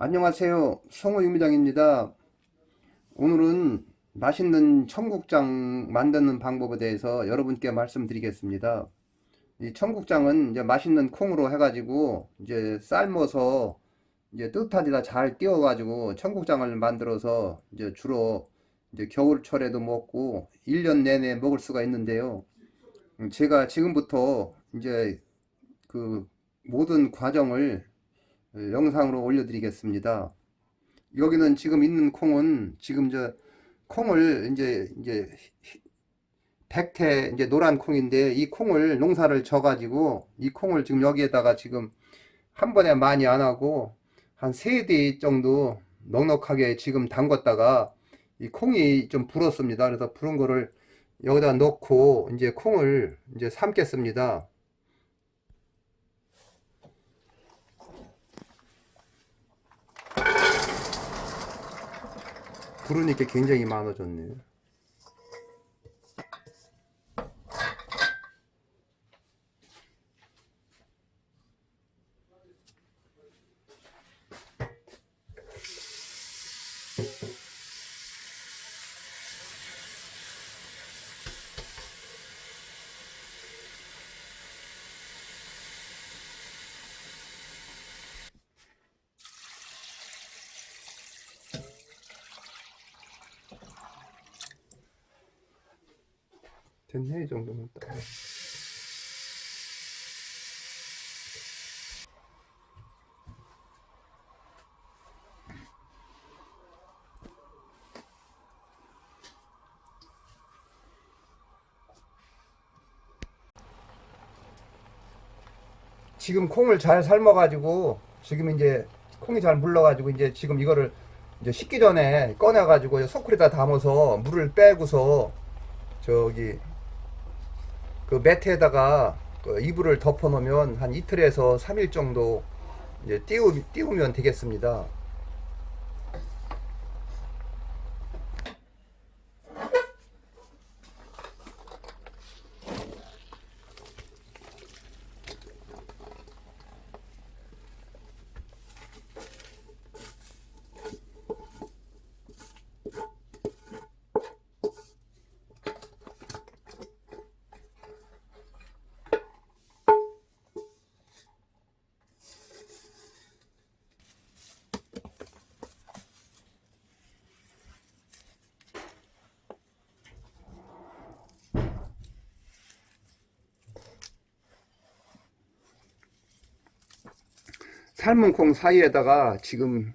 안녕하세요. 성우 유미장입니다. 오늘은 맛있는 청국장 만드는 방법에 대해서 여러분께 말씀드리겠습니다. 이 청국장은 이제 맛있는 콩으로 해가지고 이제 삶아서 이제 뜨뜻한 데다 잘 띄워가지고 청국장을 만들어서 이제 주로 이제 겨울철에도 먹고 1년 내내 먹을 수가 있는데요. 음, 제가 지금부터 이제 그 모든 과정을 영상으로 올려드리겠습니다. 여기는 지금 있는 콩은 지금 저 콩을 이제 이제 백태 이제 노란 콩인데 이 콩을 농사를 져가지고 이 콩을 지금 여기에다가 지금 한 번에 많이 안 하고 한 세 대 정도 넉넉하게 지금 담궜다가 이 콩이 좀 불었습니다. 그래서 부른 거를 여기다 넣고 이제 콩을 이제 삶겠습니다. 부르니까 굉장히 많아졌네요. 됐네, 이 정도면 딱. 지금 콩을 잘 삶아가지고 지금 이제 콩이 잘 물러가지고 이제 지금 이거를 이제 식기 전에 꺼내가지고 소쿠리다 담아서 물을 빼고서 저기 그 매트에다가 그 이불을 덮어 놓으면 한 이틀에서 3일 정도 이제 띄우, 띄우면 되겠습니다. 삶은 콩 사이에다가 지금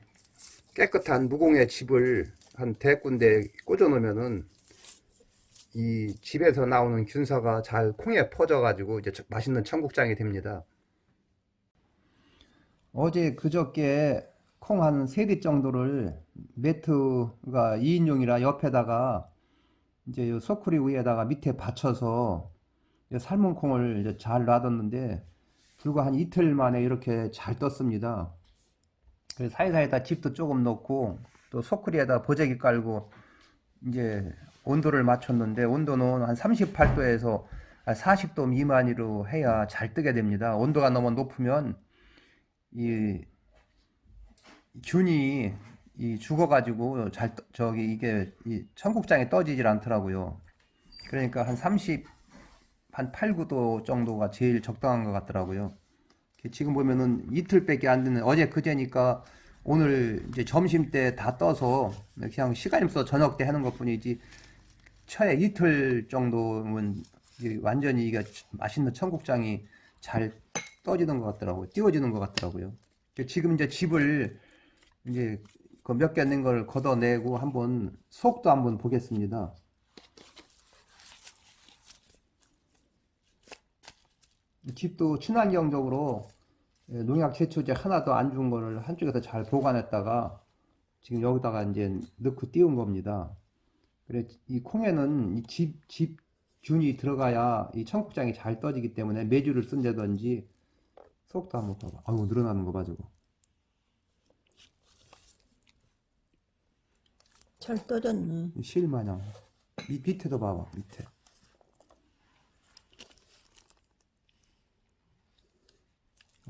깨끗한 무공의 집을 한 대군데 꽂아 놓으면은 이 집에서 나오는 균사가 잘 콩에 퍼져 가지고 이제 맛있는 청국장이 됩니다. 어제 그저께 콩 한세대 정도를 매트가 2인용이라 옆에다가 이제 요 소쿠리 위에다가 밑에 받쳐서 삶은 콩을 이제 잘 놔뒀는데 불과 한 이틀 만에 이렇게 잘 떴습니다. 그래서 사이사이에다 집도 조금 넣고 또 소쿠리에다 보재기 깔고 이제 온도를 맞췄는데 온도는 한 38도에서 40도 미만으로 해야 잘 뜨게 됩니다. 온도가 너무 높으면 이 균이 이 죽어가지고 잘 떠- 저기 이게 이 청국장이 떠지질 않더라고요. 그러니까 한 30, 한 8, 9도 정도가 제일 적당한 것 같더라고요. 지금 보면은 이틀밖에 안 되는 어제 그제니까 오늘 이제 점심 때 다 떠서 그냥 시간 있어 저녁 때 하는 것 뿐이지 차에 이틀 이게 완전히 이게 맛있는 청국장이 잘 떠지는 것 같더라고요. 띄워지는 것 같더라고요. 지금 이제 집을 이제 그 몇개 낸 걸 걷어내고 한번 속도 한번 보겠습니다. 집도 친환경적으로 예, 농약 제초제 하나도 안 준 거를 한쪽에서 잘 보관했다가 지금 여기다가 이제 넣고 띄운 겁니다. 그래 이 콩에는 이 집, 집 균이 들어가야 이 청국장이 잘 떠지기 때문에 메주를 쓴다든지 속도 한번 봐봐. 아이고 늘어나는 거 봐 저거. 잘 떠졌네. 실마냥 밑, 밑에도 봐봐 밑에.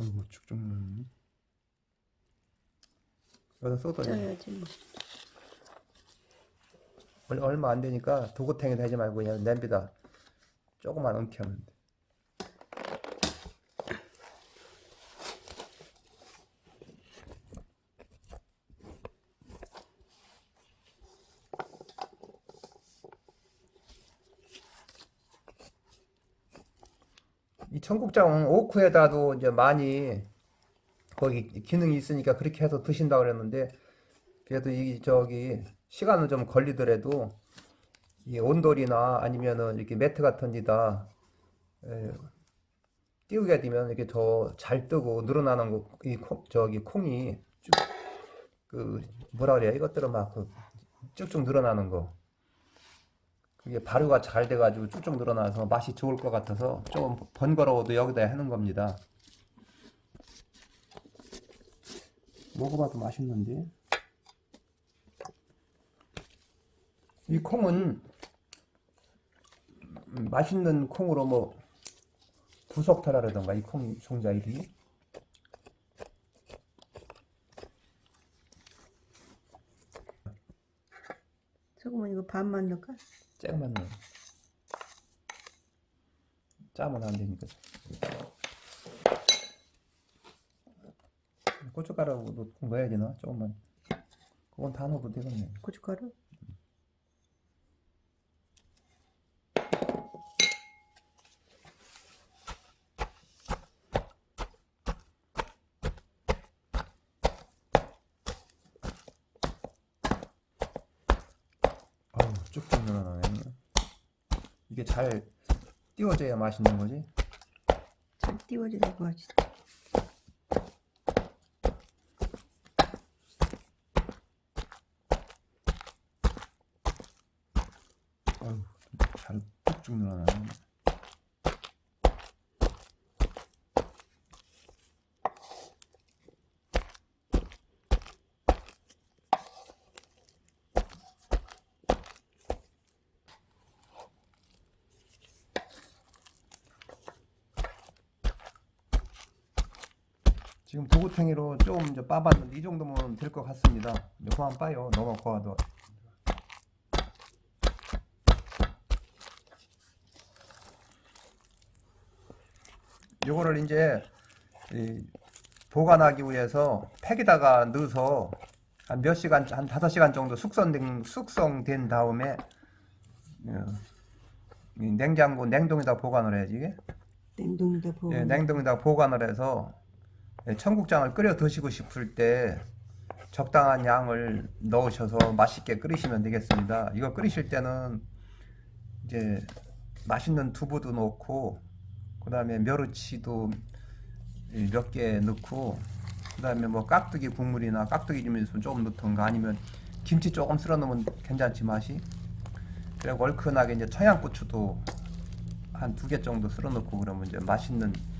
아이고 쭉쭉 늘어나네. 여기다 뭐. 얼- 얼마 안 되니까 도구탱이 되지 말고 그냥 냄비다 조금만 엉켜면 돼. 청국장 오크에다도 이제 많이 거기 기능이 있으니까 그렇게 해서 드신다 그랬는데 그래도 이 저기 시간은 좀 걸리더라도 이 온돌이나 아니면은 이렇게 매트 같은 데다 에, 띄우게 되면 이렇게 더 잘 뜨고 늘어나는 거, 이 콩, 저기 콩이 쭉, 그 뭐라 그래야 이것들은 막 그 쭉쭉 늘어나는 거. 그게 발효가 잘 돼가지고 쭉쭉 늘어나서 맛이 좋을 것 같아서 좀 번거로워도 여기다 하는 겁니다. 먹어봐도 맛있는데. 이 콩은 음, 맛있는 콩으로 뭐 구석타라라던가 이 콩 종자 이름이 소금은 이거 반만 넣을까? 쨍만 넣어. 짜면 안 되니까. 고춧가루도 넣어야 되나? 조금만. 그건 다 넣어도 되겠네. 고춧가루? 아우 쭉쭉 늘어나네. 이게 잘 띄워져야 맛있는 거지. 잘 띄워지는 거 같지. 아유 잘 쭉쭉 늘어나네. 지금 도구탱이로 조금 이제 빠봤는데 이 정도면 될 것 같습니다. 이제 그만 빠요. 너무 고와도. 요거를 이제 이 보관하기 위해서 팩에다가 넣어서 한 몇 시간, 한 다섯 시간 정도 숙성된, 숙성된 다음에 어, 이 냉장고, 냉동에다 보관을 해야지. 냉동에다 부어. 예, 냉동에다 보관을 해서 예, 청국장을 끓여 드시고 싶을 때 적당한 양을 넣으셔서 맛있게 끓이시면 되겠습니다. 이거 끓이실 때는 이제 맛있는 두부도 넣고 그 다음에 멸치도 몇 개 넣고 그 다음에 뭐 깍두기 국물이나 깍두기 좀 있으면 조금 넣던가 아니면 김치 조금 쓸어 넣으면 괜찮지 맛이. 그리고 얼큰하게 이제 청양고추도 한 두 개 정도 쓸어 넣고 그러면 이제 맛있는 음,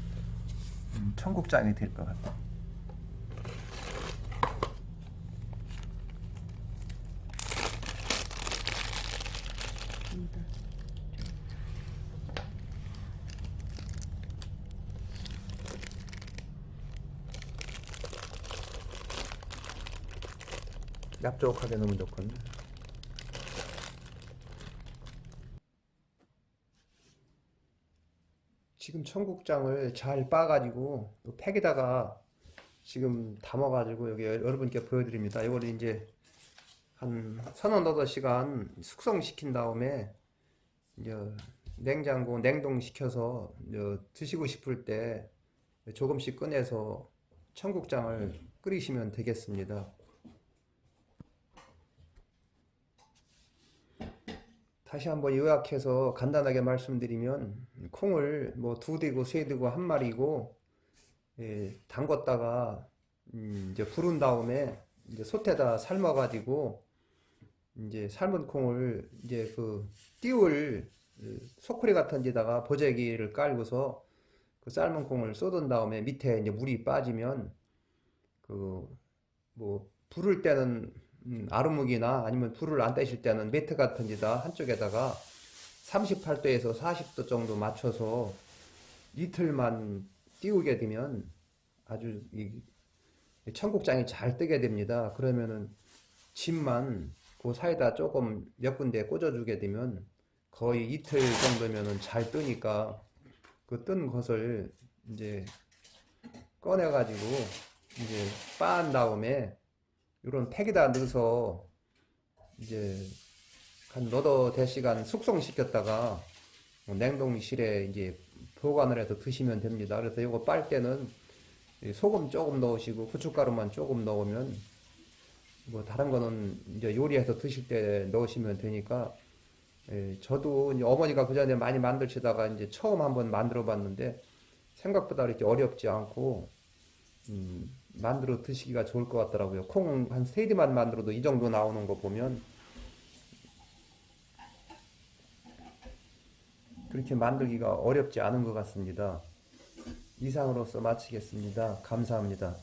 청국장이 될 것 같아. 얍족하게 넣으면 좋거든. 지금 청국장을 잘 빻아가지고 요 팩에다가 지금 담아가지고 여기 여러분께 보여드립니다. 이거를 이제 한 서너 너덟 시간 숙성시킨 다음에 이제 냉장고 냉동시켜서 드시고 싶을 때 조금씩 꺼내서 청국장을 끓이시면 되겠습니다. 다시 한번 요약해서 간단하게 말씀드리면 콩을 뭐 두 대고 세 대고 한 마리고 예, 담궜다가 음, 이제 부른 다음에 이제 솥에다 삶아가지고 이제 삶은 콩을 이제 그 띄울 그 소쿠리 같은 데다가 보재기를 깔고서 그 삶은 콩을 쏟은 다음에 밑에 이제 물이 빠지면 그 뭐 부를 때는 음, 아르묵이나 아니면 불을 안 떼실 때는 매트 같은 데다 한쪽에다가 38도에서 40도 정도 맞춰서 이틀만 띄우게 되면 아주 이이 청국장이 잘 뜨게 됩니다. 그러면은 집만 그 사이다 조금 몇 군데 꽂아주게 되면 거의 이틀 정도면은 잘 뜨니까 그 뜬 것을 이제 꺼내가지고 이제 빻은 다음에 이런 팩에다 넣어서 이제 한 너더 대시간 숙성시켰다가 냉동실에 이제 보관을 해서 드시면 됩니다. 그래서 이거 빨 때는 이 소금 조금 넣으시고 후춧가루만 조금 넣으면 뭐 다른 거는 이제 요리해서 드실 때 넣으시면 되니까 예, 저도 어머니가 그 전에 많이 만드시다가 이제 처음 한번 만들어 봤는데 생각보다 이렇게 어렵지 않고 음, 만들어 드시기가 좋을 것 같더라고요. 콩 한 세 개만 만들어도 이 정도 나오는 거 보면 그렇게 만들기가 어렵지 않은 것 같습니다. 이상으로서 마치겠습니다. 감사합니다.